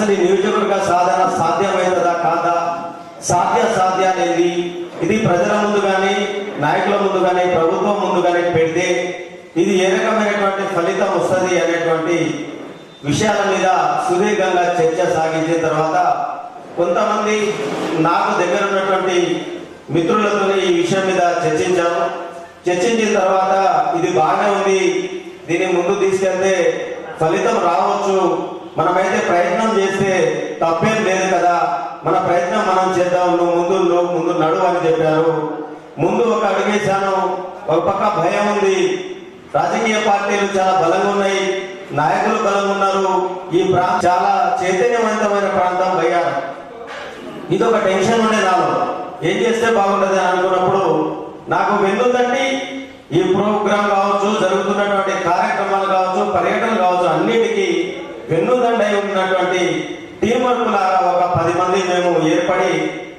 అసలు ఈ నియోజకవర్గ సాధన సాధ్యమవుతుందా కాదా? సాధ్య సాధ్యాలేది ఇది ప్రజల ముందు కానీ నాయకుల ముందు కానీ ప్రభుత్వం ముందు కానీ పెడితే ఇది ఏ రకమైనటువంటి ఫలితం వస్తుంది అనేటువంటి విషయాల మీద సుదీర్ఘంగా చర్చ సాగించిన తర్వాత కొంతమంది నాకు దగ్గర ఉన్నటువంటి మిత్రులతో ఈ విషయం మీద చర్చించాము. చర్చించిన తర్వాత ఇది బాగానే ఉంది. దీన్ని ముందు తీసుకెళ్తే ఫలితం రావచ్చు మనమైతే ప్రయత్నం చేస్తే తప్పేం లేదు కదా. మన ప్రయత్నం మనం చేద్దాం నువ్వు ముందు నువ్వు ముందు నడువు అని చెప్పారు. ముందు ఒక అడిగేశాను ఒక పక్క భయం ఉంది. రాజకీయ పార్టీలు చాలా బలంగా ఉన్నాయి నాయకులు బలంగా ఉన్నారు. ఈ ప్రాంతం చాలా చైతన్యవంతమైన ప్రాంతం బయ్యారు. ఇది ఒక టెన్షన్ ఉండే నాలో. ఏం చేస్తే బాగుంటుంది అని అనుకున్నప్పుడు నాకు వెన్నుందండి ఈ ప్రోగ్రాం కావచ్చు జరుగుతున్నటువంటి కార్యక్రమాలు కావచ్చు పర్యటనలు కావచ్చు అన్నిటి వెన్నుదండై ఉన్నటువంటి టీం వర్క్ లాగా ఒక పది మంది మేము ఏర్పడి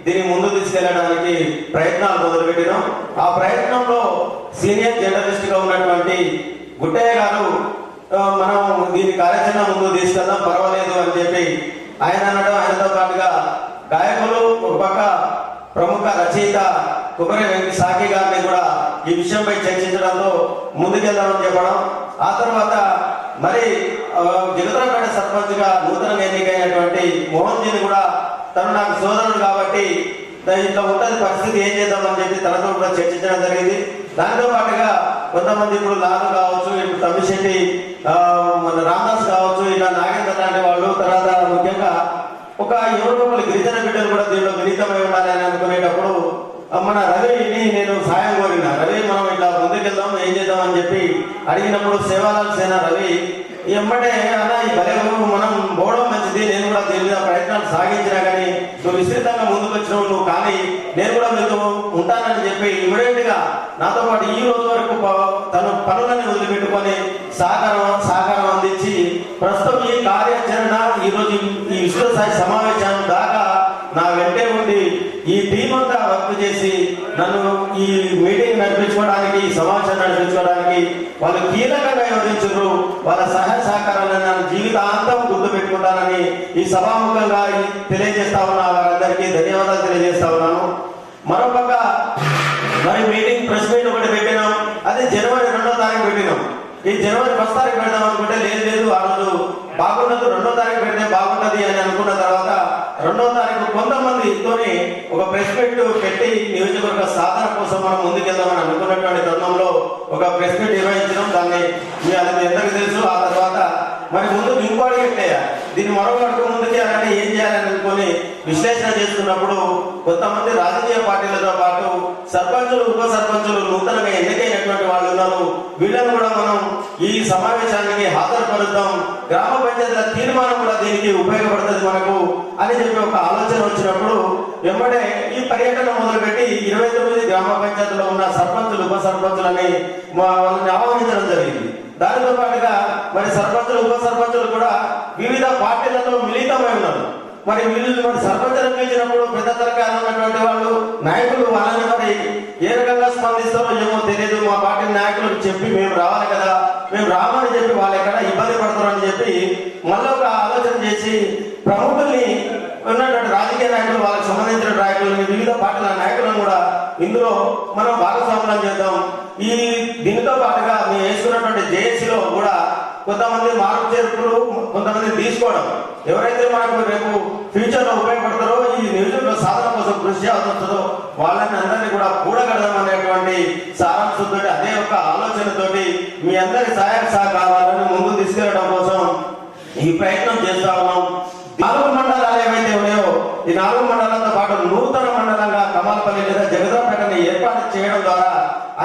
దీన్ని ముందు తీసుకెళ్ళడానికి ప్రయత్నాలు మొదలుపెట్టినాం. ఆ ప్రయత్నంలో సీనియర్ జర్నలిస్ట్గా ఉన్నటువంటి గుట్టయ్య గారు మనం దీని కార్యాచరణ ముందు తీసుకెళ్దాం పర్వాలేదు అని చెప్పి ఆయన అనడం ఆయనతో పాటుగా గాయకులు ఒక పక్క ప్రముఖ రచయిత కుమరి వెంకట సాకి గారిని కూడా ఈ విషయంపై చర్చించడంతో ముందుకెళ్దామని చెప్పడం. ఆ తర్వాత మరి ఆ, జగదరాపేట సర్పంచ్గా నూతన ఎన్నికైనటువంటి మోహన్ జీని కూడా తను నాకు సోదరుడు కాబట్టి ఇంట్లో ఇట్లా ఉంటుంది పరిస్థితి ఏం చేద్దామని చెప్పి తనతో కూడా చర్చించడం జరిగింది. దానితో పాటుగా కొంతమంది ఇప్పుడు లాలు కావచ్చు ఇప్పుడు తమ్మిశెట్టి మన రామదాస్ కావచ్చు ఇలా నాగేంద్ర లాంటి వాళ్ళు తర్వాత ముఖ్యంగా ఒక ఎవరో ఒకరు గిరిజన బిడ్డలు కూడా దీనిలో వినీతమై ఉండాలి అని అనుకునేటప్పుడు మన రవిని నేను సాయం కోరిన. రవి మనం ఇట్లా ముందుకెళ్దాం ఏం చేద్దాం అని చెప్పి అడిగినప్పుడు సేవాలాల్ సేన రవి ఎమ్మటే అన్న ఈ బలగము మనం పోవడం మంచిది నేను కూడా దీని మీద ప్రయత్నాలు సాగించినా కానీ నువ్వు విస్తృతంగా ముందుకు వచ్చినావు నువ్వు కానీ నేను కూడా మీతో ఉంటానని చెప్పి ఇమీడియట్గా నాతో పాటు ఈ రోజు వరకు తన తను పనులని వదిలిపెట్టుకొని సహకారం సహకారం అందించి ప్రస్తుతం ఈ కార్యాచరణ ఈ రోజు ఈ విశ్వసాయి సమావేశం దాకా నా వెంటే ఈ టీం అంతా వర్క్ చేసి నన్ను ఈ మీటింగ్ నడిపించుకోవడానికి సమాచారం నడిపించుకోవడానికి వాళ్ళు కీలకంగా వివరించారు వాళ్ళ సహాయ సహకారాలను నన్ను జీవితాంతం గుర్తు పెట్టుకుంటానని ఈ సభాముఖంగా తెలియజేస్తా ఉన్నా వారందరికీ ధన్యవాదాలు తెలియజేస్తా ఉన్నాను. మరొక మరి మీటింగ్ ప్రెస్ మీట్ ఒకటి పెట్టినాం. అది జనవరి రెండో తారీఖు పెట్టినాం. ఈ జనవరి ఫస్ట్ తారీఖు పెడదాం అనుకుంటే లేదు లేదు ఆ రోజు బాగున్నది రెండో తారీఖు పెడితే బాగున్నది అని అనుకున్న తర్వాత రెండో తారీఖు కొంతమందితోని ఒక ప్రెస్ మీట్ పెట్టి నియోజకవర్గ సాధన కోసం మనం ముందుకెళ్దామని అనుకున్నటువంటి తరుణంలో ఒక ప్రెస్ మీట్ నిర్వహించడం. దాన్ని మీ అది మీ అందరికీ తెలుసు. ఆ తర్వాత మరి ముందు ఇంకో అడుగు దీన్ని మరొకటి అడుగు ముందుకు ఏం చేయాలని అనుకొని విశ్లేషణ చేస్తున్నప్పుడు కొంతమంది రాజకీయ పార్టీలతో పాటు సర్పంచులు ఉప సర్పంచులు నూతనంగా ఎన్నికైనటువంటి వాళ్ళు ఉన్నారు. వీళ్ళని కూడా మనం ఈ సమావేశానికి హాజరుపరుద్దాం. గ్రామ పంచాయతీల తీర్మానం కూడా దీనికి ఉపయోగపడుతుంది మనకు అని చెప్పి ఒక ఆలోచన వచ్చినప్పుడు వెంబడే ఈ పర్యటన మొదలుపెట్టి ఇరవై తొమ్మిది గ్రామ పంచాయతీలో ఉన్న సర్పంచులు ఉప సర్పంచులని వాళ్ళని ఆహ్వానించడం జరిగింది. దానితో పాటుగా మరి సర్పంచులు ఉప సర్పంచులు కూడా వివిధ పార్టీలతో మిళితమై ఉన్నారు. మరి వీళ్ళు మరి సర్పంచులు పిలిచినప్పుడు పెద్ద తరకాలు ఉన్నటువంటి వాళ్ళు నాయకులు వాళ్ళని మరి ఏ రకంగా స్పందిస్తారో ఏమో తెలియదు మా పార్టీ నాయకులకు చెప్పి మేము రావాలి కదా మేము రామని చెప్పి వాళ్ళు ఎక్కడ ఇబ్బంది పడతారని చెప్పి మళ్ళీ ఒక ఆలోచన చేసి ప్రముఖుల్ని ఉన్నటువంటి రాజకీయ నాయకులు వాళ్ళకి సంబంధించిన నాయకులు వివిధ పార్టీల నాయకులను కూడా ఇందులో మనం భాగస్వామ్యం చేద్దాం. ఈ దీనితో పాటుగా మేము వేసుకున్నటువంటి జేఏసీలో కూడా కొంతమంది మార్పు చేర్పులు కొంతమంది తీసుకోవడం. ఎవరైతే మనకు రేపు ఫ్యూచర్లో ఉపయోగపడతారో ఈ నియోజకవర్గ సాధన కోసం కృషి చేయాల్సి వాళ్ళని అందరినీ కూడా కూడగడదాం అనేటువంటి సారాంశంతో అదే ఒక ఆలోచనతోటి మీ అందరి సహాయ సహకారాలను ముందు తీసుకెళ్ళడం కోసం ఈ ప్రయత్నం చేస్తా ఉన్నాం. నాలుగు మండలాలు ఏవైతే ఉన్నాయో ఈ నాలుగు మండలాలతో పాటు నూతన మండలంగా కమాల్పల్లి లేదా జగదాపేటని ఏర్పాటు చేయడం ద్వారా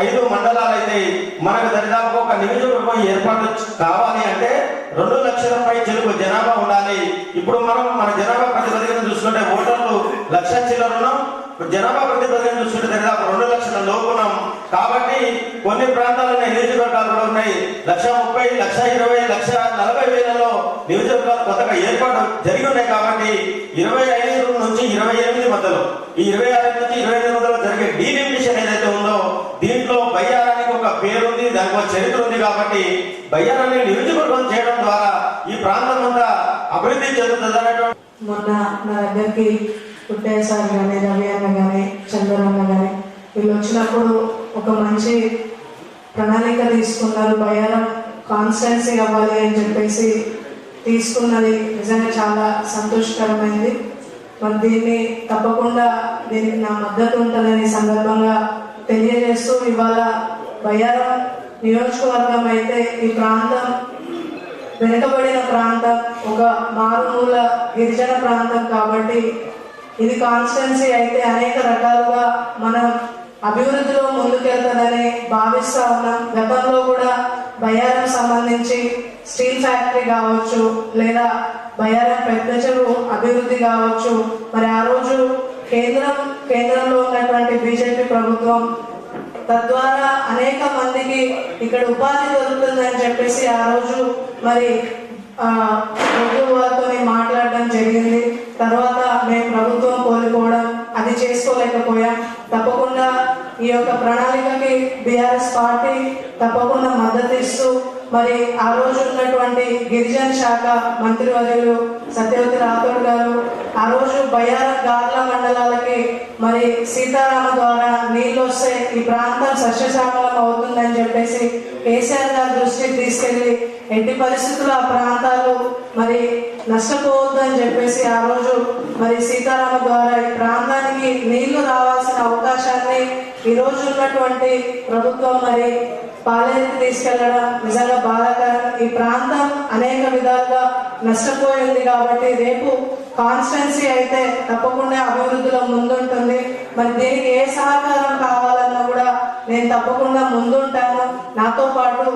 ఐదు మండలాలు అయితే మనకు దరిదాపు ఒక నియోజకవర్గం ఏర్పాటు కావాలి అంటే రెండు లక్షల పై చెరుకు జనాభా ఉండాలి. ఇప్పుడు మనం మన జనాభా ప్రతిపదికను చూసుకుంటే ఓటర్లు లక్ష చిల్లరున్నాం జనాభా ప్రతిపదికను చూసుకుంటే దరిదాపు రెండు లక్షల లోపున్నాం కాబట్టి కొన్ని ప్రాంతాలలో నియోజకవర్గాలు కూడా ఉన్నాయి. లక్ష ముప్పై లక్ష ఇరవై లక్ష నలభై వేలలో నియోజకవర్గాలు కొత్తగా ఏర్పాటు జరిగి ఉన్నాయి కాబట్టి ఇరవై ఐదు నుంచి ఇరవై ఎనిమిది మధ్యలో ఈ ఇరవై ఆరు నుంచి ఇరవై ఎనిమిది మధ్యలో జరిగే డీలిమిటేషన్ ఏదైతే ఉందో దీంట్లో బయ్యారానికి ఒక పేరుంది దానికి ఒక చరిత్ర ఉంది కాబట్టి బయ్యారాన్ని నియోజకవర్గం చేయడం ద్వారా ఈ ప్రాంతం అంతా అభివృద్ధి చెందుతుంది అనేటువంటి మొన్న నా దగ్గరికి పుట్టయ్య సార్ కానీ రవి అన్న కానీ చంద్రన్న కానీ వీళ్ళు వచ్చినప్పుడు ఒక మంచి ప్రణాళిక తీసుకున్నారు బయారం కాన్స్టెన్సీ అవ్వాలి అని చెప్పేసి తీసుకున్నది నిజంగా చాలా సంతోషకరమైంది. మరి దీన్ని తప్పకుండా దీనికి నా మద్దతు ఉంటుందని సందర్భంగా తెలియజేస్తూ ఇవాళ బయ్యారం నియోజకవర్గం అయితే ఈ ప్రాంతం వెనుకబడిన ప్రాంతం ఒక మారుమూల గిరిజన ప్రాంతం కాబట్టి ఇది కాన్స్టెన్సీ అయితే అనేక రకాలుగా మనం అభివృద్ధిలో ముందుకెళ్తుందని భావిస్తా ఉన్నాం. గతంలో బయ్యారం సంబంధించి స్టీల్ ఫ్యాక్టరీ కావచ్చు లేదా బయ్యారం పెద్ద చెరువు అభివృద్ధి కావచ్చు. మరి ఆ రోజు కేంద్రం కేంద్రంలో ఉన్నటువంటి బీజేపీ ప్రభుత్వం తద్వారా అనేక మందికి ఇక్కడ ఉపాధి దొరుకుతుందని చెప్పేసి ఆ రోజు మరి ఆ, వారితో మాట్లాడడం జరిగింది. తర్వాత మేము ప్రభుత్వం కోల్పోవడం అది చేసుకోలేకపోయాం. తప్పకుండా ఈ యొక్క ప్రణాళికకి బీఆర్ఎస్ పార్టీ తప్పకుండా మద్దతు ఇస్తూ మరి ఆ రోజు ఉన్నటువంటి గిరిజన శాఖ మంత్రివర్యులు సత్యవతి రాథోడ్ గారు ఆ రోజు బయ్యార గార్ల మండలాలకి మరి సీతారామ ద్వారా నీళ్ళు వస్తే ఈ ప్రాంతం సస్యశ్యామలం అవుతుందని చెప్పేసి కేసీఆర్ గారి దృష్టికి తీసుకెళ్ళి ఎట్టి పరిస్థితుల్లో ఆ ప్రాంతాలు మరి నష్టపోవద్దని చెప్పేసి ఆ రోజు మరి సీతారామ ద్వారా ఈ ప్రాంతానికి నీళ్ళు రావాల్సిన అవకాశాన్ని ఈ రోజు ఉన్నటువంటి ప్రభుత్వం మరి పాలనకి తీసుకెళ్ళడం నిజంగా బాధాకరం. ఈ ప్రాంతం అనేక విధాలుగా నష్టపోయింది కాబట్టి రేపు కాన్స్టెన్సీ అయితే తప్పకుండా అభివృద్ధిలో ముందుంటుంది. మరి దీనికి ఏ సహకారం కావాలన్నా కూడా నేను తప్పకుండా ముందుంటాను. నాతో పాటు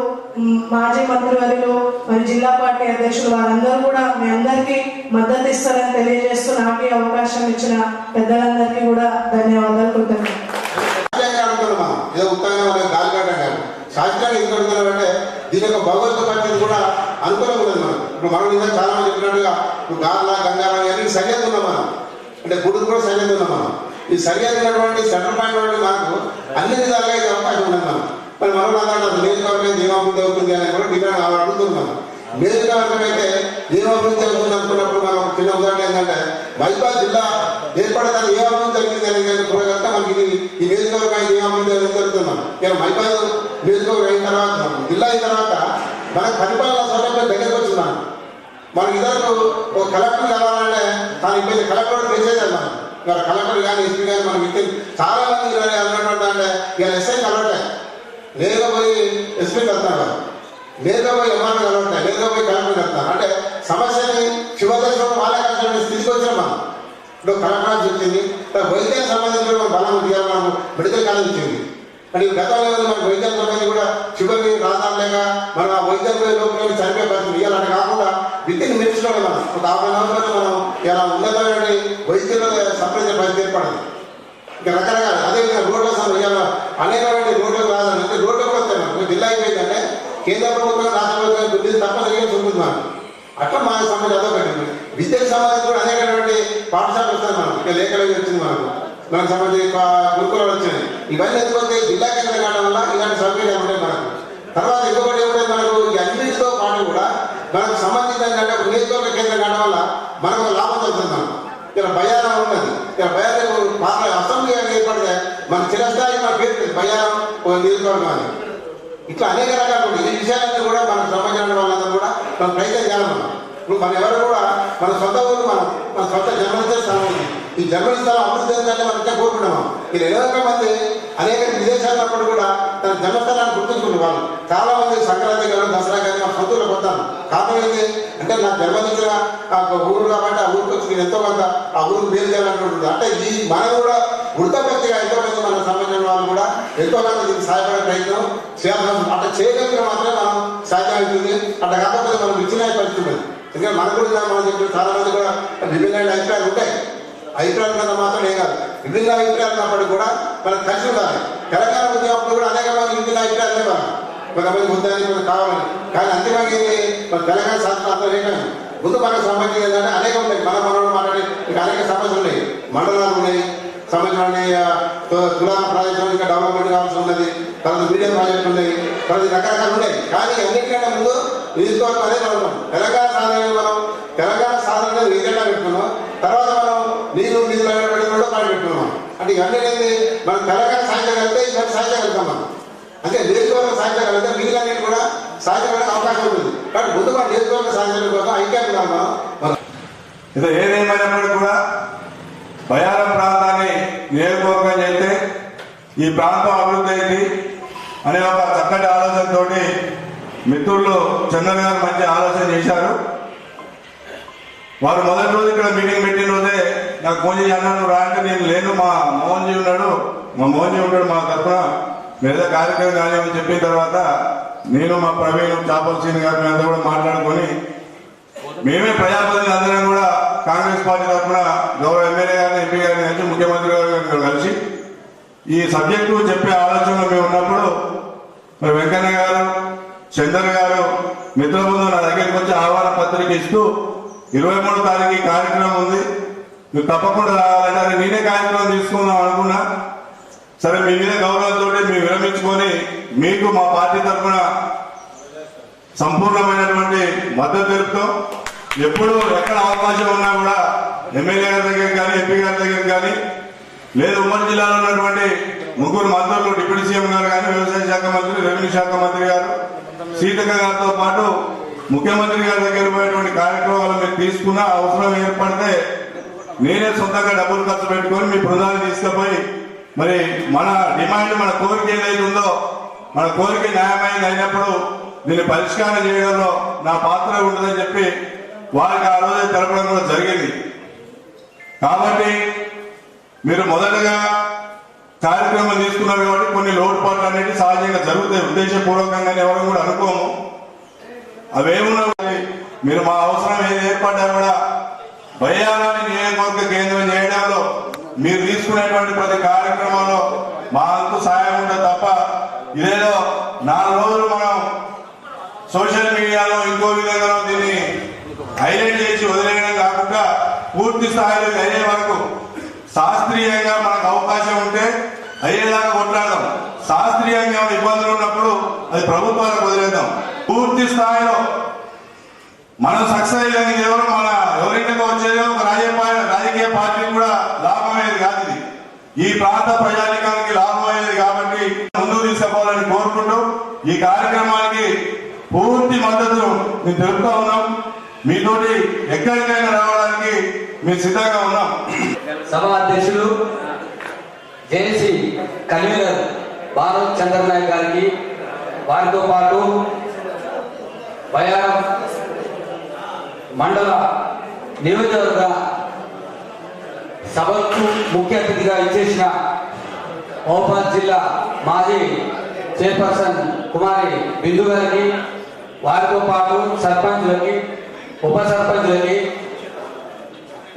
మాజీ మంత్రివర్యులు మరి జిల్లా పార్టీ అధ్యక్షులు వారందరూ కూడా మీ అందరికీ మద్దతు ఇస్తారని తెలియజేస్తూ నాకు ఈ అవకాశం ఇచ్చిన పెద్దలందరికీ కూడా ధన్యవాదాలు కృతజ్ఞతలు. ఏదో దీని యొక్క పరిస్థితి కూడా అనుకూలంగా ఉన్నది మనం ఇప్పుడు మనం నిన్న చాలా మంది చెప్పినట్టుగా ఇప్పుడు గార్ల అన్ని సరిహద్దు ఉన్నాం మనం. అంటే గుడుకు కూడా సరిహద్దు ఉన్నాం మనం. ఇది సరిహద్దు ఉన్నటువంటి సెంటర్ పాయింట్ నుండి మనకు అన్ని విధాలుగా ఇది అవకాశం ఉండదు మనం మరి మనం అన్నట్టు నియోజకవర్గం ఏమభివృద్ధి అవుతుంది అని కూడా డిమాండ్ అడుగుతున్నాం నియోజకవర్గం అయితే ఏమభివృద్ధి అవుతుంది అనుకున్నప్పుడు మనం ఒక చిన్న ఉదాహరణ ఏంటంటే మైబాద్ జిల్లా ఏర్పడడానికి ఏ అభివృద్ధి జరిగింది అనేది కూడా మనకి ఇది ఈ నియోజకవర్గానికి ఏ అభివృద్ధి అనేది జరుగుతున్నాం ఇక మైబాద్ నియోజకవర్గం అయిన తర్వాత జిల్లా అయిన తర్వాత మనకు పరిపాలన సౌలభ్యం దగ్గరకు వచ్చిందాం మనకి ఇద్దరు ఒక కలెక్టర్ కావాలంటే తాను ఇబ్బంది కలెక్టర్ చేసేది మనం ఇవాళ కలెక్టర్ కానీ ఎస్పీ కానీ మనం ఇస్తే చాలా మంది ఇరవై అన్నటువంటి అంటే ఇవాళ ఎస్ఐ కలవటే లేదా పోయి ఎస్పీ కలుతాడు లేదా పోయి ఎంఆర్ఓ కలవటే లేదా పోయి కలెక్టర్ కలుతాను అంటే సమస్యని శివదర్శనం వాళ్ళే కలిసిన స్థితికి వచ్చిన మనం. ఇప్పుడు కలెక్టర్ చెప్పింది వైద్యానికి సంబంధించిన బలం తీయాలి మనం మెడికల్ కాలేజ్ ఇచ్చింది మరి గతంలో మన మనకు వైద్యం సంబంధించి కూడా చివరికి రాదాం లేక మనం ఆ వైద్యం పోయే లోపల చనిపోయే పరిస్థితి ఇవ్వాలని కాకుండా విత్ ఇన్ మినిట్స్లో మనం ఒక యాభై నెలల్లో మనం ఇలా ఉన్నతమైన వైద్యుల సంప్రదించే పరిస్థితి ఏర్పడింది. ఇంకా రకరకాల అదేవిధంగా రోడ్ల సమస్య అనేకమైన రోడ్లకు రాదని అంటే రోడ్లకు వస్తాయి మనకు. జిల్లా అయిపోయిందంటే కేంద్ర ప్రభుత్వం రాష్ట్ర ప్రభుత్వం నిధులు తప్పనిసరిగా చూపుతుంది మనం అట్లా మా సమాజం అదొకటి విద్యకు సమాజం కూడా అనేకటువంటి పాఠశాలలు వస్తాయి మనం ఇంకా లేఖలు వచ్చింది మనకు. మనకు సంబంధించి పా- గురుకులాలు వచ్చినాయి ఇవన్నీ ఎందుకంటే జిల్లా కేంద్రం కావడం వల్ల ఇలాంటి సౌకర్యాలు ఉంటాయి మనకు. తర్వాత ఇంకొకటి ఏమిటంటే మనకు? ఈ అన్నింటితో పాటు కూడా మనకు సంబంధించిన ఏంటంటే ఒక నియోజకవర్గ కేంద్రం కావడం వల్ల మనకు లాభం జరుగుతుంది మనం ఇక్కడ బయారం ఉన్నది. ఇక్కడ బయారం పాత అసెంబ్లీ అని ఏర్పడితే మన చిరస్థాయి మన పేరు బయారం నియోజకవర్గం అని. ఇట్లా అనేక రకాలు ఈ విషయాలన్నీ కూడా మనకు సంబంధించిన వాళ్ళందరూ కూడా మనం ప్రయత్నం చేయాలన్నమాట ఇప్పుడు మన ఎవరు కూడా మన సొంత ఊరు మనం మన సొంత జన్మనిచ్చే స్థలం ఉంది. ఈ జన్మస్థలం అభివృద్ధి చెందాలని మనం ఇంకా కోరుకున్నాం ఇది అనేక మంది అనేక విదేశాల్లో అప్పుడు కూడా తన జన్మస్థలాన్ని గుర్తుంచుకున్న వాళ్ళు. చాలా మంది సంక్రాంతి కానీ దసరా కానీ మా సొంతలో ఊళ్ళో పోతాను కారణం ఏంటి అంటే నాకు జన్మనిచ్చిన ఆ ఊరు కాబట్టి ఆ ఊరికి వచ్చి నేను ఎంతో కొంత ఆ ఊరికి మేలు చేయాలనుకుంటుంది అంటే ఈ మనం కూడా వృత్తపత్తిగా ఎంతో మంది మన సంబంధించిన వాళ్ళు కూడా ఎంతో మంది దీనికి సహాయపడే ప్రయత్నం చేయాల్సిన అట్లా చేయగలిగిన మాత్రమే మనం సాధ్యమవుతుంది అట్లా కాకపోతే మనం విచ్చిన పరిస్థితి ఉంది ఎందుకంటే మన కూడా మనం చెప్పిన చాలా మంది కూడా విభిన్నమైన అభిప్రాయాలు ఉంటాయి. అభిప్రాయాలు కన్నా మాత్రం ఏం కాదు. విభిన్న అభిప్రాయాలు ఉన్నప్పటికీ కూడా మనం కలిసి ఉండాలి. తెలంగాణ ఉద్యమంలో కూడా అనేక మంది విభిన్న అభిప్రాయాలు లేవు కొంతమంది వద్దని మనకు కావాలని. కానీ అంతిమంగా మన తెలంగాణ శాస్త్రం అంతా ఏకాను ముందు మనకు సంబంధించి ఏంటంటే అనేక ఉన్నాయి. మన మనలో మాట్లాడే ఇంకా అనేక సమస్యలు ఉన్నాయి. మండలాలు ఉన్నాయి. సంబంధించిన తులా ప్రాజెక్టు ఇంకా డెవలప్మెంట్ కావాల్సి ఉన్నది. తర్వాత మీడియం ప్రాజెక్ట్ ఉన్నాయి. తర్వాత రకరకాలు ఉన్నాయి. కానీ అన్నిటికంటే ముందు నియోజకవర్గం అనేది మనం తెలంగాణ సాధన మనం తెలంగాణ సాధన ఏదైనా పెట్టుకున్నాం. తర్వాత మనం అంటే ఇవన్నీ ఏంటి మనం తెలంగాణ సాధించగలిగితే ఇవన్నీ సాధించగలుగుతాం మనం. అంటే నియోజకవర్గం సాధించగలిగితే మిగిలినన్నిటి కూడా సాధించడానికి అవకాశం ఉంటుంది. కాబట్టి ముందుగా నియోజకవర్గం సాధించడం కోసం ఐక్యంగా మనం. ఇది ఏదేమైనప్పటికీ కూడా బయారం ప్రాంతాన్ని నియోజకవర్గం చేస్తే ఈ ప్రాంతం అభివృద్ధి అయింది అనే ఒక చక్కటి ఆలోచనతో మిత్రులు చంద్రబాబు గారు మంచి ఆలోచన చేశారు. వారు మొదటి రోజు ఇక్కడ మీటింగ్ పెట్టిన రోజే నాకు ఫోన్ అన్నాను అన్నా రా అంటే నేను లేను మా మోహన్జీ ఉన్నాడు మా మోహన్జీ ఉన్నాడు మా తరఫున మీద కార్యక్రమం కానీ అని చెప్పిన తర్వాత నేను మా ప్రవీణ్ చాపల్సీని గారు మీద కూడా మాట్లాడుకొని మేమే ప్రజాప్రతినిధులు అందరం కూడా కాంగ్రెస్ పార్టీ తరఫున గౌరవ ఎమ్మెల్యే గారిని ఎంపీ గారిని కలిసి ముఖ్యమంత్రి గారిని కలిసి ఈ సబ్జెక్టు చెప్పే ఆలోచనలో మేము ఉన్నప్పుడు మరి వెంకన్న గారు చందర్ గారు మిత్రబృందం నా దగ్గరికి వచ్చి ఆహ్వాన పత్రిక ఇస్తూ ఇరవై మూడో తారీఖు కార్యక్రమం ఉంది. మీరు తప్పకుండా రావాలంటే నేనే కార్యక్రమం తీసుకుందాం అనుకున్నా? సరే మీ మీద గౌరవంతో మేము విరమించుకొని మీకు మా పార్టీ తరఫున సంపూర్ణమైనటువంటి మద్దతు తెలుపుతాం ఎప్పుడు ఎక్కడ అవకాశం ఉన్నా కూడా ఎమ్మెల్యే గారి దగ్గర కానీ ఎంపీ గారి దగ్గర కానీ లేదు ఉమ్మడి జిల్లాలో ఉన్నటువంటి ముగ్గురు మంత్రులు డిప్యూటీ సీఎం గారు కానీ వ్యవసాయ శాఖ మంత్రి రెవెన్యూ శాఖ మంత్రి గారు సీతక్క గారితో పాటు ముఖ్యమంత్రి గారి దగ్గర పోయేటువంటి కార్యక్రమాలు మీరు తీసుకున్న అవసరం ఏర్పడితే నేనే సొంతంగా డబ్బులు ఖర్చు పెట్టుకొని మీ బృందాన్ని తీసుకుపోయి మరి మన డిమాండ్ మన కోరిక ఏదైతే ఉందో మన కోరిక న్యాయమైంది అయినప్పుడు దీన్ని పరిష్కారం చేయడంలో నా పాత్ర ఉంటుందని చెప్పి వారికి ఆ రోజు తెలపడం కూడా జరిగింది. కాబట్టి మీరు మొదటగా కార్యక్రమం తీసుకున్నారు కాబట్టి కొన్ని లోటుపాట్లు అనేవి సహజంగా జరుగుతాయి. ఉద్దేశపూర్వకంగా ఎవరు కూడా అనుకోము. అవేమున్నా మీరు మా అవసరం ఏది ఏర్పడ్డా కూడా బయ్యారాన్ని నియోజకవర్గ కేంద్రం చేయడంలో మీరు తీసుకునేటువంటి ప్రతి కార్యక్రమంలో మా అంతు సాయం ఉంటుంది తప్ప ఇదేదో నాలుగు రోజులు మనం సోషల్ మీడియాలో ఇంకో విధంగా దీన్ని హైలైట్ చేసి వదిలేయడం కాకుండా పూర్తి స్థాయిలో అయ్యే వరకు శాస్త్రీయంగా మనకు అవకాశం ఉంటే అయ్యేలాగా కొట్లాడదాం. శాస్త్రీయంగా ఇబ్బందులు ఉన్నప్పుడు అది ప్రభుత్వాలకు వదిలేద్దాం. పూర్తి స్థాయిలో మనం సక్సెస్ అయ్యేది కేవలం మన ఎవరింటికి వచ్చేది ఒక రాజకీయ రాజకీయ పార్టీ కూడా లాభమయ్యేది కాదు ఇది. ఈ ప్రాంత ప్రజానికానికి లాభమయ్యేది కాబట్టి ముందుకు తీసుకోవాలని కోరుకుంటూ ఈ కార్యక్రమానికి పూర్తి మద్దతు మేము తెలుపుతా ఉన్నాం. మీతోటి ఎక్కడికైనా రావడానికి మేము సిద్ధంగా ఉన్నాం. సభ అధ్యక్షులు జేఏసీ కన్వీనర్ భారత్ చంద్రనాయక్ గారికి వారితో పాటు బయారం మండల నియోజకవర్గ సభకు ముఖ్య అతిథిగా ఇచ్చేసిన మహబాద్ జిల్లా మాజీ చైర్పర్సన్ కుమారి బిందు గారికి వారితో పాటు సర్పంచ్లకి ఉప సర్పంచులకి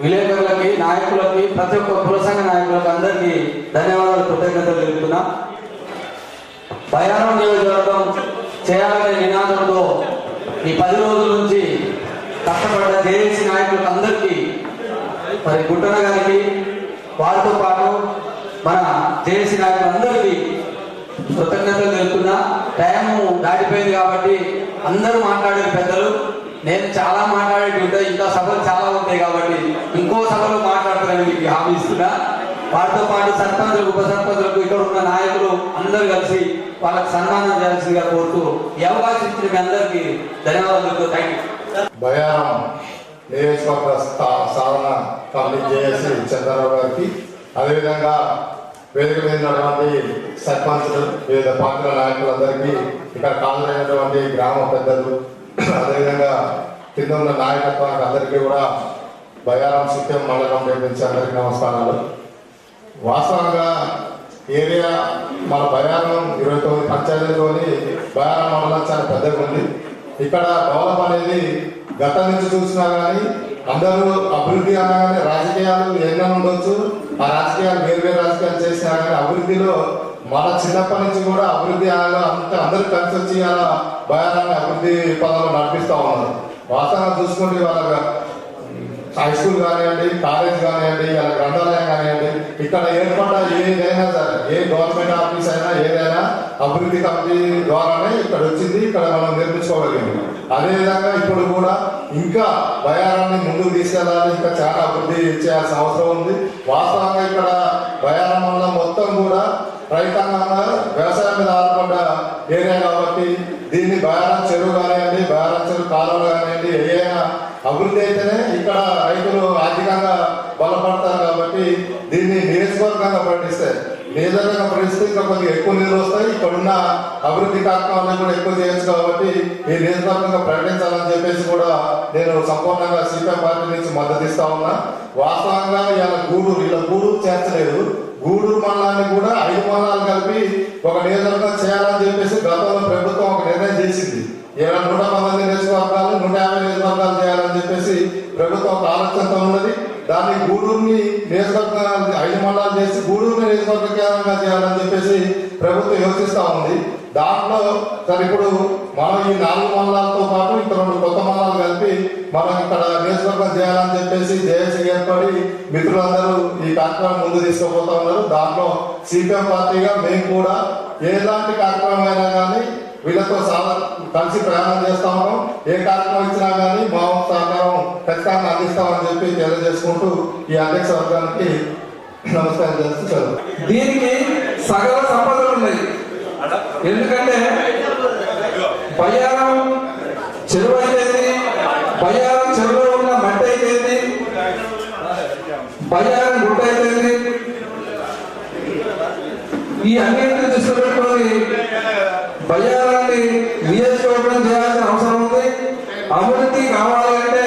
విలేకరులకి నాయకులకి ప్రతి ఒక్క కుల నాయకులకు అందరికీ ధన్యవాదాలు కృతజ్ఞతలు తెలుపుతున్నా. బయారం నియోజకవర్గం చేయాలనే నినాదంతో ఈ పది రోజుల నుంచి కష్టపడ్డ జేఏసీ నాయకులకు అందరికీ మరి గుట్టన గారికి వారితో పాటు మన జేఏసీ నాయకులందరికీ కృతజ్ఞతలు తెలుపుతున్నా. టైం దాటిపోయింది కాబట్టి అందరూ మాట్లాడే పెద్దలు. నేను చాలా మాట్లాడేటి ఉంటాయి ఇంకా సభలు చాలా ఉంటాయి కాబట్టి ఇంకో సభలో మాట్లాడతానని మీకు హామీ ఇస్తున్నా. వారితో పాటు సర్పంచులు ఉప సర్పంచులకు ఇక్కడ ఉన్న నాయకులు అందరూ కలిసి వాళ్ళకి సన్మానం చేయాల్సిందిగా కోరుతూ ఈ అవకాశం ఇచ్చిన మీ అందరికీ ధన్యవాదాలు. థ్యాంక్ యూ బయారం నియోజకవర్గ సాధన కమిటీ చేసి చంద్రబాబు గారికి. అదేవిధంగా వేదిక మీద ఉన్నటువంటి సర్పంచులు వివిధ పార్టీల నాయకులందరికీ ఇక్కడ హాజరైనటువంటి గ్రామ పెద్దలు అదేవిధంగా కింద ఉన్న నాయకత్వానికి అందరికీ కూడా బయారం సిత్యం మండలం నిర్మించి అందరికీ నమస్కారాలు. వాస్తవంగా ఏరియా మన బయారం ఇరవై తొమ్మిది పంచాయతీలోని బయారం మండలం చాలా పెద్దగా ఉంది. ఇక్కడ డెవలప్ అనేది గతం నుంచి చూసినా కానీ అందరూ అభివృద్ధి అనగానే రాజకీయాలు ఎన్నో ఉండొచ్చు. ఆ రాజకీయాలు వేరు వేరు రాజకీయాలు చేసినా కానీ అభివృద్ధిలో మన చిన్నప్పటి నుంచి కూడా అభివృద్ధి అనగా అంత అందరూ కలిసి వచ్చి అలా బయారాన్ని అభివృద్ధి పనులు నడిపిస్తూ ఉన్నారు. వాస్తవంగా చూసుకుంటే వాళ్ళ హై స్కూల్ కానివ్వండి కాలేజ్ కానివ్వండి ఇలా గ్రంథాలయం కానివ్వండి ఇక్కడ ఏర్పడ్డ ఏదైనా సరే ఏ గవర్నమెంట్ ఆఫీస్ అయినా ఏదైనా అభివృద్ధి కమిటీ ద్వారానే ఇక్కడ వచ్చింది ఇక్కడ మనం నిర్మించుకోగలిగింది అదేవిధంగా ఇప్పుడు కూడా ఇంకా బయారాన్ని ముందుకు తీసుకెళ్ళాలి ఇంకా చాలా అభివృద్ధి చేయాల్సిన అవసరం ఉంది. వాస్తవంగా ఇక్కడ బయారం మొత్తం కూడా రైతాంగంగా వ్యవసాయం మీద ఆధారపడ్డ ఏరియా కాబట్టి దీన్ని బయారం చెరువు కానివ్వండి బయారం చెరువు కాలువలు కానివ్వండి ఏదైనా అభివృద్ధి అయితేనే ఇక్కడ రైతులు ఆర్థికంగా బలపడతారు కాబట్టి దీన్ని నియోజకవర్గంగా ప్రకటిస్తే నియోజకవర్గంగా పరిస్థితి ఇంకా కొద్దిగా ఎక్కువ నీళ్ళు వస్తాయి. ఇక్కడున్న అభివృద్ధి కార్యక్రమాలను కూడా ఎక్కువ చేయొచ్చు కాబట్టి ఈ నియోజకవర్గంగా ప్రకటించాలని చెప్పేసి కూడా నేను సంపూర్ణంగా సిపిఎం పార్టీ నుంచి మద్దతు ఇస్తా ఉన్నా. వాస్తవంగా ఇలా గూడూరు ఇలా గూడూరు చేర్చలేదు. గూడూరు మండలాన్ని కూడా ఐదు మండలాలు కలిపి ఒక నియోజకవర్గం చేయాలని చెప్పేసి గతంలో ప్రభుత్వం ఒక నిర్ణయం చేసింది. ఇరవై నూట పంతొమ్మిది నియోజకవర్గాలు నూట యాభై నియోజకవర్గాలు చేయాలని చెప్పేసి ప్రభుత్వం ఒక ఆలోచనతో ఉన్నది. దాన్ని గూడూరుని నియోజకవర్గ ఐదు మండలాలు చేసి గూడూరుని నియోజకవర్గ కేంద్రంగా చేయాలని చెప్పేసి ప్రభుత్వం యోచిస్తా ఉంది. దాంట్లో సరే ఇప్పుడు మనం ఈ నాలుగు మండలాలతో పాటు ఇంకా రెండు కొత్త మండలాలు కలిపి మనం ఇక్కడ నియోజకవర్గం చేయాలని చెప్పేసి జేఏసీ ఏర్పడి మిత్రులందరూ ఈ కార్యక్రమం ముందు తీసుకుపోతా ఉన్నారు. దాంట్లో సిపిఎం పార్టీగా మేము కూడా ఎలాంటి కార్యక్రమం అయినా కానీ వీళ్ళతో సాధ కలిసి ప్రయాణం చేస్తా ఉన్నాం. ఏ కార్యక్రమం ఇచ్చినా కానీ మా వంతు సహకారం ఖచ్చితంగా అందిస్తామని చెప్పి తెలియజేసుకుంటూ ఈ అధ్యక్ష వర్గానికి నమస్కారం చేస్తూ. దీనికి సకల సంపదలు ఉన్నాయి. ఎందుకంటే బయ్యారం చెరువు అయితేంది బయ్యారం చెరువులో ఉన్న మట్టి అయితేంది బయ్యారం గుట్ట అయితేంది ఈ అన్నింటిని దృష్టిలో పెట్టుకొని బయ్యారాన్ని నియోజకవర్గం చేయాల్సిన అవసరం ఉంది అభివృద్ధి కావాలి అంటే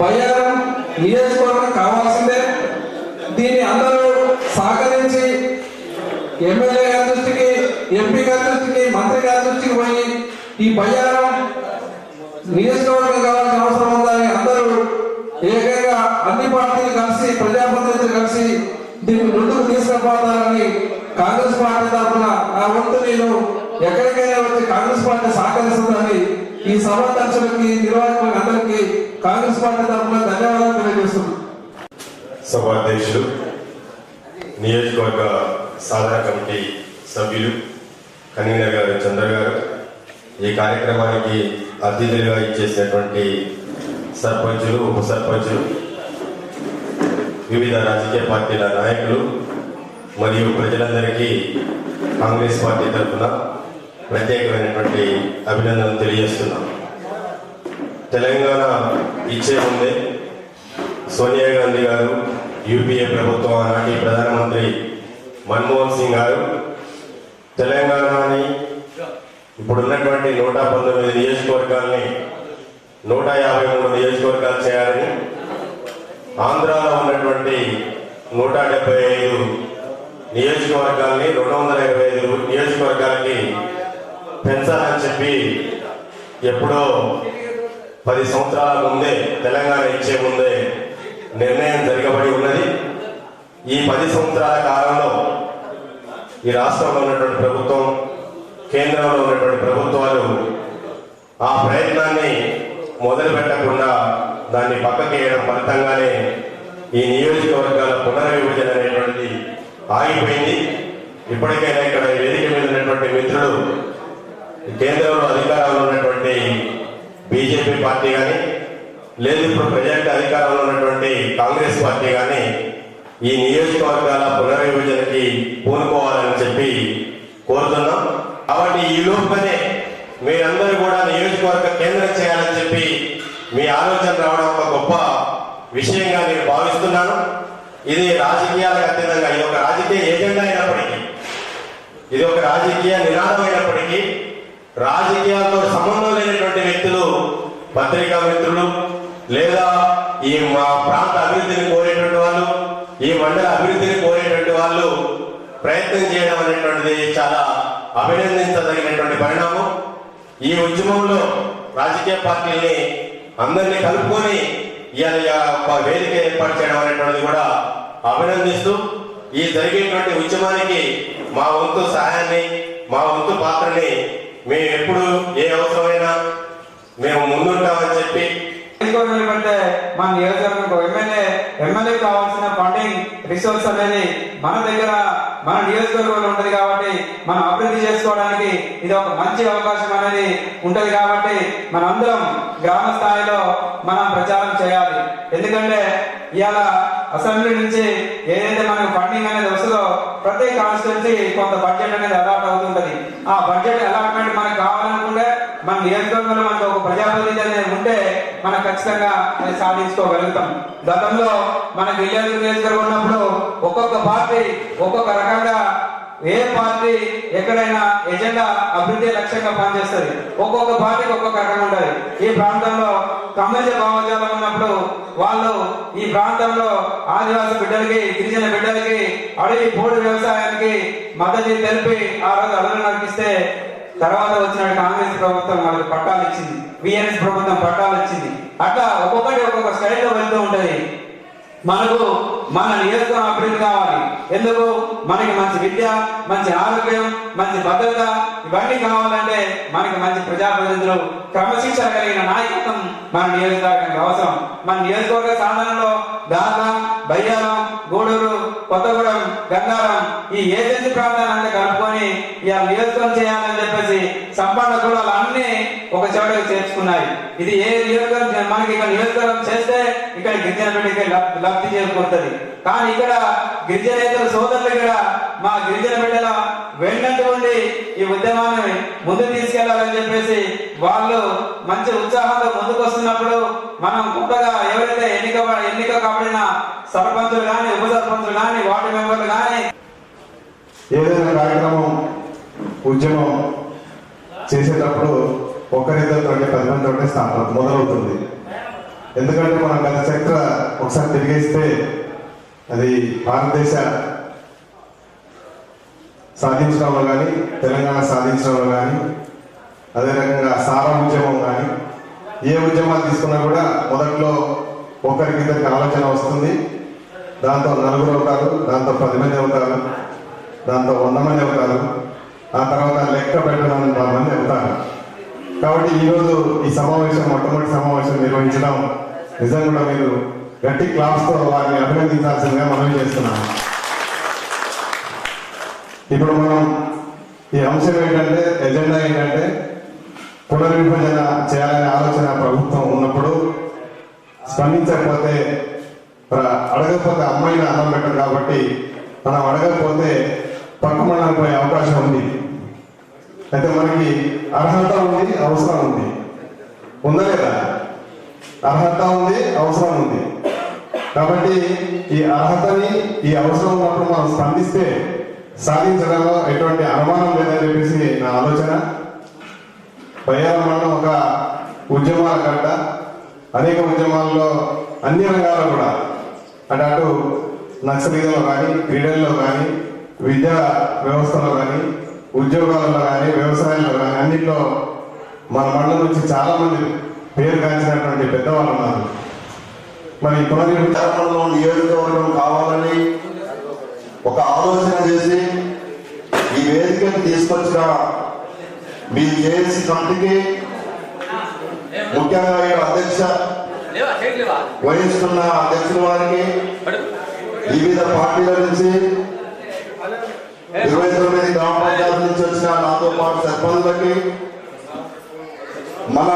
బయ్యారం నియోజకవర్గం కావాల్సిందే దీన్ని అందరూ సహకరించి ఎమ్మెల్యే గారి దృష్టికి ఎంపీ గారి దృష్టికి మంత్రి గారి దృష్టికి పోయి ఈ బయ్యారం నియోజకవర్గం కావాల్సిన అవసరం ఉందని అందరూ ఏకంగా అన్ని పార్టీలు కలిసి ప్రజాప్రతినిధులు కలిసి దీన్ని ముందుకు తీసుకుపోతారని కాంగ్రెస్ పార్టీ తరఫున నా వంతు నేను ఎక్కడికైనా వచ్చి కాంగ్రెస్ పార్టీ సహకరిస్తుందని ఈ సభాధ్యక్షులకి నిర్వాహకులకు అందరికీ కాంగ్రెస్ పార్టీ తరఫున ధన్యవాదాలు తెలియజేస్తున్నాను. సభాధ్యక్షులు నియోజకవర్గ సాధన కమిటీ సభ్యులు కన్వీనర్ గారు చంద్ర గారు ఈ కార్యక్రమానికి అతిథులుగా ఇచ్చేసినటువంటి సర్పంచులు ఉప సర్పంచులు వివిధ రాజకీయ పార్టీల నాయకులు మరియు ప్రజలందరికీ కాంగ్రెస్ పార్టీ తరఫున ప్రత్యేకమైనటువంటి అభినందనలు తెలియజేస్తున్నాం. తెలంగాణ ఇచ్చే ముందే సోనియా గాంధీ గారు యూపీఏ ప్రభుత్వం ఆనాటి ప్రధానమంత్రి మన్మోహన్ సింగ్ గారు తెలంగాణని ఇప్పుడున్నటువంటి నూట పంతొమ్మిది నియోజకవర్గాల్ని నూట యాభై మూడు నియోజకవర్గాలు చేయాలని ఆంధ్రాలో ఉన్నటువంటి నూట డెబ్బై ఐదు నియోజకవర్గాల్ని రెండు వందల ఇరవై ఐదు నియోజకవర్గాలకి పెంచాలని చెప్పి ఎప్పుడో పది సంవత్సరాల ముందే తెలంగాణ ఇచ్చే ముందే నిర్ణయం జరగబడి ఉన్నది. ఈ పది సంవత్సరాల కాలంలో ఈ రాష్ట్రంలో ఉన్నటువంటి ప్రభుత్వం కేంద్రంలో ఉన్నటువంటి ప్రభుత్వాలు ఆ ప్రయత్నాన్ని మొదలు పెట్టకుండా దాన్ని పక్కకేయడం ఫలితంగానే ఈ నియోజకవర్గాల పునర్విభజన అనేటువంటిది ఆగిపోయింది. ఇప్పటికైనా ఇక్కడ వేదిక మీద ఉన్నటువంటి మిత్రులు కేంద్రంలో అధికారంలో ఉన్నటువంటి బీజేపీ పార్టీ కానీ లేదు ఇప్పుడు ప్రజెంట్ అధికారంలో ఉన్నటువంటి కాంగ్రెస్ పార్టీ కానీ ఈ నియోజకవర్గాల పునర్విభజనకి పూనుకోవాలని చెప్పి కోరుతున్నాం. కాబట్టి ఈ లోపుగానే మీరందరూ కూడా నియోజకవర్గ కేంద్రం చేయాలని చెప్పి మీ ఆలోచన రావడం ఒక గొప్ప విషయంగా నేను భావిస్తున్నాను. ఇది రాజకీయాలకు అతీతంగా ఇది ఒక రాజకీయ ఏజెండా అయినప్పటికీ ఇది ఒక రాజకీయ నినాదం అయినప్పటికీ రాజకీయాలతో సంబంధం లేనటువంటి వ్యక్తులు పత్రికా మిత్రులు లేదా ఈ మా ప్రాంత అభివృద్ధిని కోరేటువంటి వాళ్ళు ఈ మండల అభివృద్ధిని కోరేటువంటి వాళ్ళు ప్రయత్నం చేయడం అనేటువంటిది చాలా అభినందించదగినటువంటి పరిణామం. ఈ ఉద్యమంలో రాజకీయ పార్టీని అందరినీ కలుపుకొని ఇవాళ ఒక వేదిక ఏర్పాటు చేయడం అనేటువంటిది కూడా అభినందిస్తూ ఈ జరిగేటువంటి ఉద్యమానికి మా వంతు సహాయాన్ని మా వంతు పాత్రని మేము ఎప్పుడు ఏ అవసరమైనా మేము ముందుంటామని చెప్పి నియోజకవర్గం నిలబడితే మన నియోజకవర్గం ఎమ్మెల్యే ఎమ్మెల్యే కావాల్సిన ఫండింగ్ రిసోర్స్ అనేది మన దగ్గర మన నియోజకవర్గంలో ఉంటది కాబట్టి మనం అభివృద్ధి చేసుకోవడానికి ఇది ఒక మంచి అవకాశం అనేది ఉంటది కాబట్టి మనందరం గ్రామ స్థాయిలో మనం ప్రచారం చేయాలి. ఎందుకంటే ఇవాళ అసెంబ్లీ నుంచి ఏదైతే మనకు ఫండింగ్ అనేది వస్తుందో ప్రతి కాన్స్టిట్యున్సీ కొంత బడ్జెట్ అనేది అలాట్ అవుతుంటది. ఆ బడ్జెట్ అలాట్మెంట్ మనకు కావాలని మన నియోజకవర్గంలో మనకు ఒక ప్రజాప్రతినిధి అనేది ఉంటే మనం ఖచ్చితంగా సాధించుకోగలుగుతాం. గతంలో మన ఇల్లు నియోజకవర్గం ఉన్నప్పుడు ఒక్కొక్క పార్టీ ఒక్కొక్క రకంగా ఏ పార్టీ ఎక్కడైనా ఎజెండా అభివృద్ధి లక్ష్యంగా పనిచేస్తుంది. ఒక్కొక్క పార్టీకి ఒక్కొక్క రకంగా ఉండాలి ఈ ప్రాంతంలో కమ్యూనిటీ భావజాలం ఉన్నప్పుడు వాళ్ళు ఈ ప్రాంతంలో ఆదివాసి బిడ్డలకి గిరిజన బిడ్డలకి అడవి పోడు వ్యవసాయానికి మద్దతు తెలిపి ఆ రోజు అదను నడిపిస్తే తర్వాత వచ్చిన కాంగ్రెస్ ప్రభుత్వం వాళ్ళకి పట్టాలు ఇచ్చింది. విఎన్ఎస్ ప్రభుత్వం పట్టాలు ఇచ్చింది. అట్లా ఒక్కొక్కటి ఒక్కొక్క స్టైల్లో వెళ్తూ ఉంటది మనకు మన నియోజకవర్గం అభివృద్ధి కావాలి. ఎందుకు? మనకి మంచి విద్య మంచి ఆరోగ్యం మంచి భద్రత ఇవన్నీ కావాలంటే మనకి మంచి ప్రజాప్రతినిధులు క్రమశిక్షణ కలిగిన నాయకత్వం మన నియోజకవర్గానికి అవసరం. మన నియోజకవర్గ సాధనలో దాదా బయ్యారం గూడూరు కొత్తగూడెం గంగారం ఈ ఏజెన్సీ ప్రాంతాన్ని కలుపుకొని ఇలా నియోజకం చేయాలని చెప్పేసి సంపన్న కులాలు అన్ని ఒక చోటకి చేర్చుకున్నాయి. ఇది ఏ నియోజకవర్గం మనకి ఇక్కడ నియోజకవర్గం చేస్తే ఇక్కడ గిరిజన బిడ్డకి లబ్- లబ్ధి చేరుకుంటుంది కానీ ఇక్కడ గిరిజనేతల సోదరులు ఇక్కడ మా గిరిజన బిడ్డల వెన్నట్టు ఉండి ఈ ఉద్యమాన్ని ముందు తీసుకెళ్ళాలని చెప్పేసి వాళ్ళు మంచి ఉత్సాహంతో ముందుకు వస్తున్నప్పుడు మనం కొత్తగా ఎవరైతే ఎన్నిక ఎన్నిక కాబడిన సర్పంచులు కానీ ఉప సర్పంచులు కానీ వార్డు మెంబర్లు కానీ ఏదైనా కార్యక్రమం ఉద్యమం చేసేటప్పుడు ఒకరిద్దరితో పది మందితో స్టార్ట్ మొదలవుతుంది. ఎందుకంటే మనం గత చరిత్ర ఒకసారి తిరిగేస్తే అది భారతదేశ సాధించడంలో కానీ తెలంగాణ సాధించడంలో కానీ అదే రకంగా సారా ఉద్యమం కానీ ఏ ఉద్యమాలు తీసుకున్నా కూడా మొదట్లో ఒకరికి ఇద్దరికి ఆలోచన వస్తుంది. దాంతో నలుగురు అవుతారు దాంతో పది మంది అవుతారు దాంతో వంద మంది అవుతారు ఆ తర్వాత లెక్క పెట్టడానికి పది మంది అవుతారు. కాబట్టి ఈరోజు ఈ సమావేశం మొట్టమొదటి సమావేశం నిర్వహించడం నిజంగా కూడా మీరు గట్టి క్లాస్తో వారిని అభినందించాల్సిందిగా మనవి చేస్తున్నాను. ఇప్పుడు మనం ఈ అంశం ఏంటంటే ఎజెండా ఏంటంటే పునర్విభజన చేయాలనే ఆలోచన ప్రభుత్వం ఉన్నప్పుడు స్పందించకపోతే అడగకపోతే అమ్మాయిని అన్నం పెట్టరు కాబట్టి మనం అడగకపోతే పక్క మనం పోయే అవకాశం ఉంది. అయితే మనకి అర్హత ఉంది అవసరం ఉంది. ఉందా లేదా? అర్హత ఉంది అవసరం ఉంది. కాబట్టి ఈ అర్హతని ఈ అవసరం ఉన్నప్పుడు మనం స్పందిస్తే సాధించడంలో ఎటువంటి అనుమానం లేదని చెప్పేసి నా ఆలోచన. బయ్యారం ఒక ఉద్యమాల కట్ట అనేక ఉద్యమాల్లో అన్ని రంగాల్లో కూడా అంటే అటు నక్సలిజంలో కానీ క్రీడల్లో కానీ విద్యా వ్యవస్థలో కానీ ఉద్యోగాలలో కానీ వ్యవసాయంలో కానీ అన్నింటిలో మన మండలం నుంచి చాలా మంది పేరు కాల్చినటువంటి పెద్దవాళ్ళు ఉన్నారు. మరి పునర్విభజన తెలంగాణలో నియోజకవర్గం కావాలని ఒక ఆలోచన చేసి ఈ వేదికను తీసుకొచ్చిన మీ ఏఎస్సీ కమిటీకి ముఖ్యంగా ఇక్కడ అధ్యక్ష వహిస్తున్న అధ్యక్షుల వారికి వివిధ పార్టీల నుంచి ఇరవై తొమ్మిది గ్రామ పంచాయతీ నుంచి వచ్చిన నాతో పాటు సర్పంచులకి మన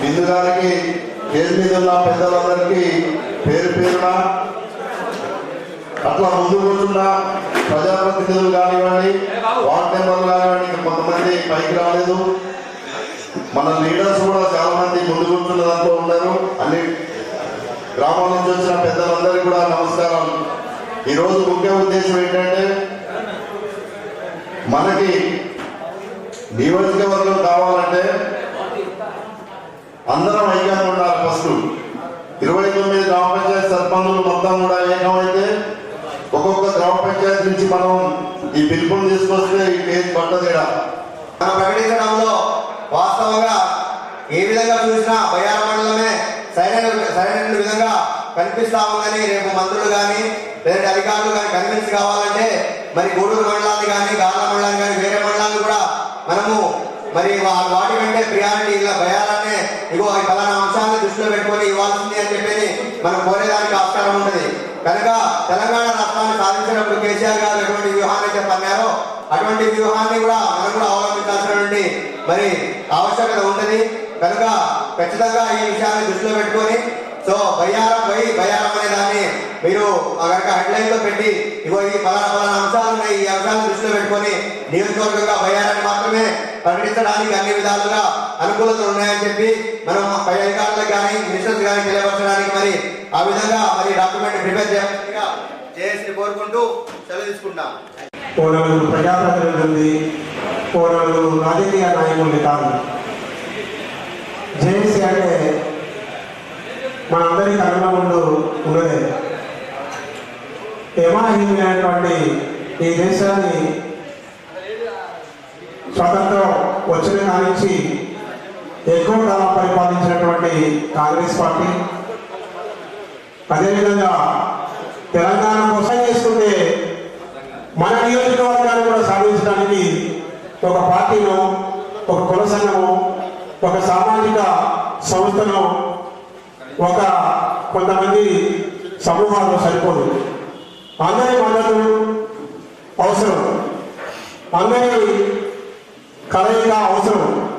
బిందు గారికి పేరు మీద ఉన్న పెద్దలందరికీ పేరు పేరున అట్లా ముందు రోజున్న ప్రజాప్రతినిధులు కానివ్వండి వార్డ్ మెంబర్లు కానివ్వండి కొంతమంది పైకి రాలేదు. మన లీడర్స్ కూడా చాలా మంది ముందుకుంటున్న దాంట్లో ఉన్నారు. అన్ని గ్రామాల నుంచి వచ్చిన పెద్దలందరికీ కూడా నమస్కారం ఈరోజు ముఖ్య ఉద్దేశం ఏంటంటే మనకి నియోజకవర్గం కావాలంటే అందరం ఐక్యంగా ఉండాలి ఫస్ట్. ఇరవై తొమ్మిది గ్రామ పంచాయతీ సర్పంచులు మొత్తం కూడా ఏకమైతే ఒక్కొక్క గ్రామ పంచాయతీ నుంచి మనం ఈ పిలుపుని తీసుకొస్తే ఈ పేరు పట్టదేడా. మనం ప్రకటించడంలో వాస్తవంగా ఏ విధంగా చూసినా బయార మండలమే సరైన సరైన విధంగా కనిపిస్తా ఉందని రేపు మంత్రులు కానీ లేదంటే అధికారులు కానీ కన్విన్స్ కావాలంటే మరి గూడూరు మండలాన్ని కానీ గార్ల మండలాన్ని కానీ వేరే మండలాన్ని కూడా మనము మరి వాటి కంటే ప్రియారిటీ ఇలా భయాలనే ఇగో ఈ ఫలానా అంశాన్ని దృష్టిలో పెట్టుకొని ఇవ్వాల్సింది అని చెప్పేది మనం కోరేదానికి ఆస్కారం ఉంటుంది కనుక తెలంగాణ రాష్ట్రాన్ని సాధించినప్పుడు కేసీఆర్ గారు ఎటువంటి వ్యూహాన్ని అయితే పన్నారో అటువంటి వ్యూహాన్ని కూడా మనం కూడా అవలంబించాల్సినటువంటి మరి ఆవశ్యకత ఉంటుంది కనుక ఖచ్చితంగా ఈ విషయాన్ని దృష్టిలో పెట్టుకొని సో బయ్యారం పోయి బయ్యారం అనేది మీరు కనుక హెడ్లైన్లో పెట్టి ఇగో ఈ పలానా పలానా అంశాలు ఉన్నాయి ఈ అంశాలను దృష్టిలో పెట్టుకొని నియోజకవర్గంగా బయ్యారాన్ని మాత్రమే ప్రకటించడానికి అన్ని విధాలుగా అనుకూలతలు ఉన్నాయని చెప్పి మనం పై అధికారులకు కానీ మినిస్టర్స్ కానీ తెలియపరచడానికి మరి ఆ విధంగా మరి డాక్యుమెంట్ ప్రిపేర్ చేయాలని జేఎస్ని కోరుకుంటూ సెలవు తీసుకుంటాం ఓ నలుగురు ప్రజాప్రతినిధులు ఓ రాజకీయ నాయకుల్ని కాదు. జేఏసీ అంటే మనందరి కళ్ళ ముందు ఉన్నదే యమాహీనమైనటువంటి ఈ దేశాన్ని స్వతంత్రం వచ్చిన కానించి ఎక్కువ కాలం పరిపాలించినటువంటి కాంగ్రెస్ పార్టీ. అదేవిధంగా తెలంగాణ కోసం చేసుకుంటే మన నియోజకవర్గాన్ని కూడా సాధించడానికి ఒక పార్టీను ఒక కుల సంఘము ఒక సామాజిక సంస్థను ఒక కొంతమంది సమూహాలు సరిపోదు. అందరి మద్దతు అవసరం. అందరి కలయిక అవసరం.